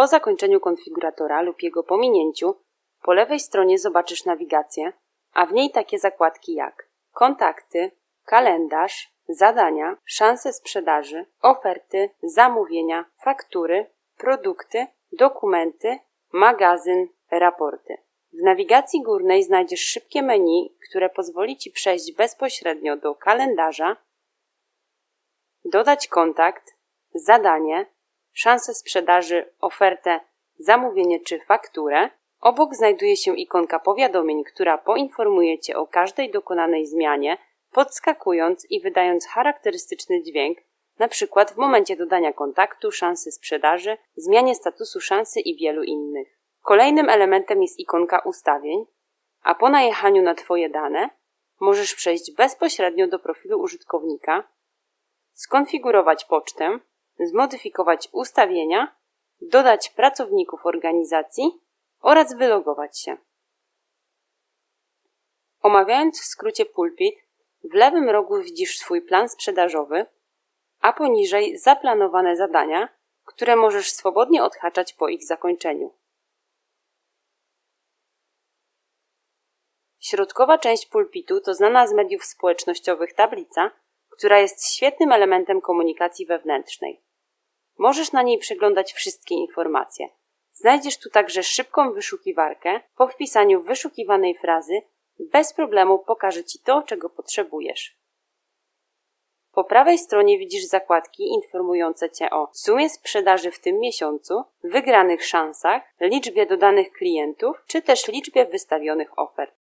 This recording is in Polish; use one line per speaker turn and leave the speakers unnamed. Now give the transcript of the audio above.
Po zakończeniu konfiguratora lub jego pominięciu po lewej stronie zobaczysz nawigację, a w niej takie zakładki jak kontakty, kalendarz, zadania, szanse sprzedaży, oferty, zamówienia, faktury, produkty, dokumenty, magazyn, raporty. W nawigacji górnej znajdziesz szybkie menu, które pozwoli Ci przejść bezpośrednio do kalendarza, dodać kontakt, zadanie, szansę sprzedaży, ofertę, zamówienie czy fakturę. Obok znajduje się ikonka powiadomień, która poinformuje Cię o każdej dokonanej zmianie, podskakując i wydając charakterystyczny dźwięk, na przykład w momencie dodania kontaktu, szansy sprzedaży, zmianie statusu szansy i wielu innych. Kolejnym elementem jest ikonka ustawień, a po najechaniu na Twoje dane możesz przejść bezpośrednio do profilu użytkownika, skonfigurować pocztę, zmodyfikować ustawienia, dodać pracowników organizacji oraz wylogować się. Omawiając w skrócie pulpit, w lewym rogu widzisz swój plan sprzedażowy, a poniżej zaplanowane zadania, które możesz swobodnie odhaczać po ich zakończeniu. Środkowa część pulpitu to znana z mediów społecznościowych tablica, która jest świetnym elementem komunikacji wewnętrznej. Możesz na niej przeglądać wszystkie informacje. Znajdziesz tu także szybką wyszukiwarkę. Po wpisaniu wyszukiwanej frazy bez problemu pokaże Ci to, czego potrzebujesz. Po prawej stronie widzisz zakładki informujące Cię o sumie sprzedaży w tym miesiącu, wygranych szansach, liczbie dodanych klientów, czy też liczbie wystawionych ofert.